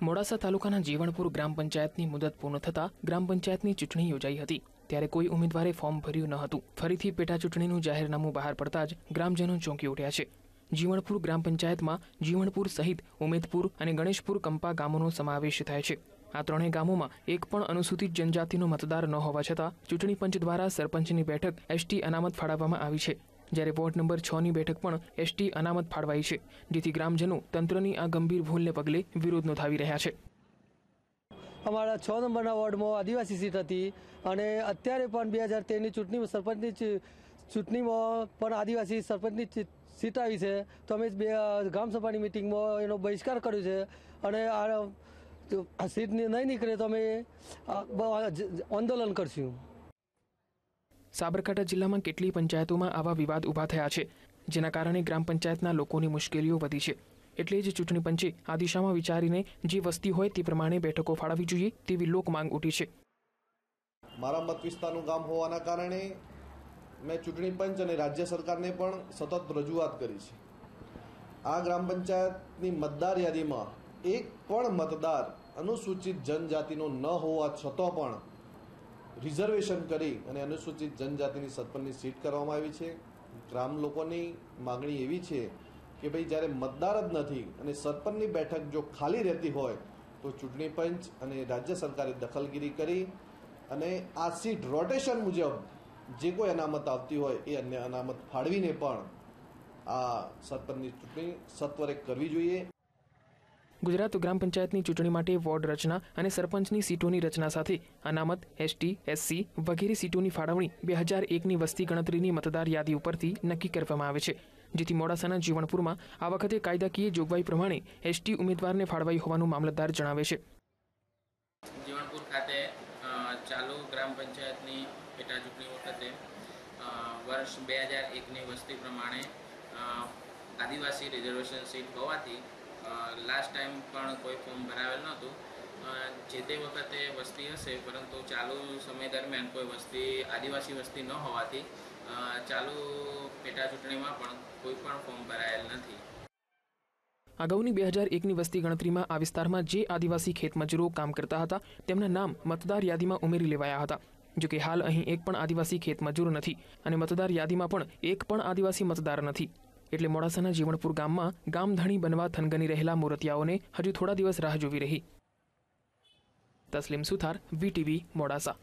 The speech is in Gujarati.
મોડાસા તાલુકાના જીવણપુર ગ્રામ પંચાયતની મુદત પૂર્ણ થતાં ગ્રામ પંચાયતની ચૂંટણી યોજાઈ હતી. ત્યારે કોઈ ઉમેદવારે ફોર્મ ભર્યું ન હતું. ફરીથી પેટા ચૂંટણીનું જાહેરનામું બહાર પડતા જ ગ્રામજનો ચોંકી ઉઠ્યા છે. જીવણપુર ગ્રામ પંચાયતમાં જીવણપુર સહિત ઉમેદપુર અને ગણેશપુર કંપા ગામોનો સમાવેશ થાય છે. આ ત્રણેય ગામોમાં એક પણ અનુસૂચિત જનજાતિનો મતદાર ન હોવા છતાં ચૂંટણી પંચ દ્વારા સરપંચની બેઠક એસટી અનામત ફાળવવામાં આવી છે. જ્યારે વોર્ડ નંબર છ ની બેઠક પણ એસટી અનામત ફાળવાઈ છે, જેથી ગ્રામજનો તંત્રની આ ગંભીર ભૂલને પગલે વિરોધ નોંધાવી રહ્યા છે. અમારા છ નંબરના વોર્ડમાં આદિવાસી સીટ હતી અને અત્યારે પણ બે હજાર તેરની ચૂંટણી સરપંચની ચૂંટણીમાં પણ આદિવાસી સરપંચની સીટ આવી છે. તો અમે બે ગ્રામસભાની મિટિંગમાં એનો બહિષ્કાર કર્યો છે અને આ સીટ નહીં નીકળે તો અમે આંદોલન કરશું. સાબરકાંઠા જિલ્લામાં કેટલી પંચાયતોમાં આવા વિવાદ ઊભા થયા છે, જેના કારણે ગ્રામ પંચાયતના લોકોની મુશ્કેલીઓ વધી છે. એટલે જ ચૂંટણી પંચે આ દિશામાં વિચારીને જે વસ્તી હોય તે પ્રમાણે બેઠકો ફાળવવી જોઈએ તેવી લોક માંગ ઉઠી છે. મારા મત વિસ્તારનું ગામ હોવાના કારણે મેં ચૂંટણી પંચ અને રાજ્ય સરકારને પણ સતત રજૂઆત કરી છે. આ ગ્રામ પંચાયતની મતદાર યાદીમાં એક પણ મતદાર અનુસૂચિત જનજાતિનો ન હોવા છતાં પણ રિઝર્વેશન કરી અને અનુસૂચિત જનજાતિની સરપંચની સીટ કરવામાં આવી છે. ગ્રામ લોકોની માગણી એવી છે કે ભાઈ જ્યારે મતદાર જ નથી અને સરપંચની બેઠક જો ખાલી રહેતી હોય તો ચૂંટણી પંચ અને રાજ્ય સરકારે દખલગીરી કરી અને આ સીટ રોટેશન મુજબ જે કોઈ અનામત આવતી હોય એ અન્ય અનામત ફાળવીને પણ આ સરપંચની ચૂંટણી સત્વરે કરવી જોઈએ. ગુજરાત ગ્રામ પંચાયતની ચૂંટણી માટે વોર્ડ રચના અને સરપંચની સીટોની રચના સાથે અનામત, એસટી, એસસી વગેરે સીટોની ફાળવણી બે હજાર એકની વસ્તી ગણતરીની મતદાર યાદી ઉપરથી નક્કી કરવામાં આવે છે. જેથી મોડાસાના જીવણપુરમાં આ વખતે કાયદાકીય જોગવાઈ પ્રમાણે એસટી ઉમેદવારને ફાળવાઈ હોવાનું મામલતદાર જણાવે છે. જીવણપુર ખાતે ચાલુ ગ્રામ પંચાયતની પેટા ચૂંટણી વખતે વર્ષ બે હજાર એકની વસ્તી પ્રમાણે આદિવાસી રિઝર્વેશન સીટ હોવાથી લાસ્ટ ટાઈમ પણ કોઈ ફોર્મ ભરાવેલ નહોતું. જે તે વખતે વસ્તી હશે, પરંતુ ચાલુ સમય દરમિયાન કોઈ વસ્તી, આદિવાસી વસ્તી ન હોવાથી ચાલુ પેટા ચૂંટણીમાં પણ કોઈ પણ ફોર્મ ભરાયેલ નથી. અગાઉની બે હજાર એકની વસ્તી ગણતરીમાં આ વિસ્તારમાં જે આદિવાસી ખેતમજૂરો કામ કરતા હતા, તેમના નામ મતદાર યાદીમાં ઉમેરી લેવાયા હતા. જોકે હાલ અહીં એક પણ આદિવાસી ખેતમજૂર નથી અને મતદાર યાદીમાં પણ એક પણ આદિવાસી મતદાર નથી. એટલે મોડાસાના જીવણપુર ગામમાં ગામધણી બનવા થનગની રહેલા મૂર્તિયાઓને હજુ થોડા દિવસ રાહ જોવી રહી. તસલીમ સુથાર, વીટીવી, મોડાસા.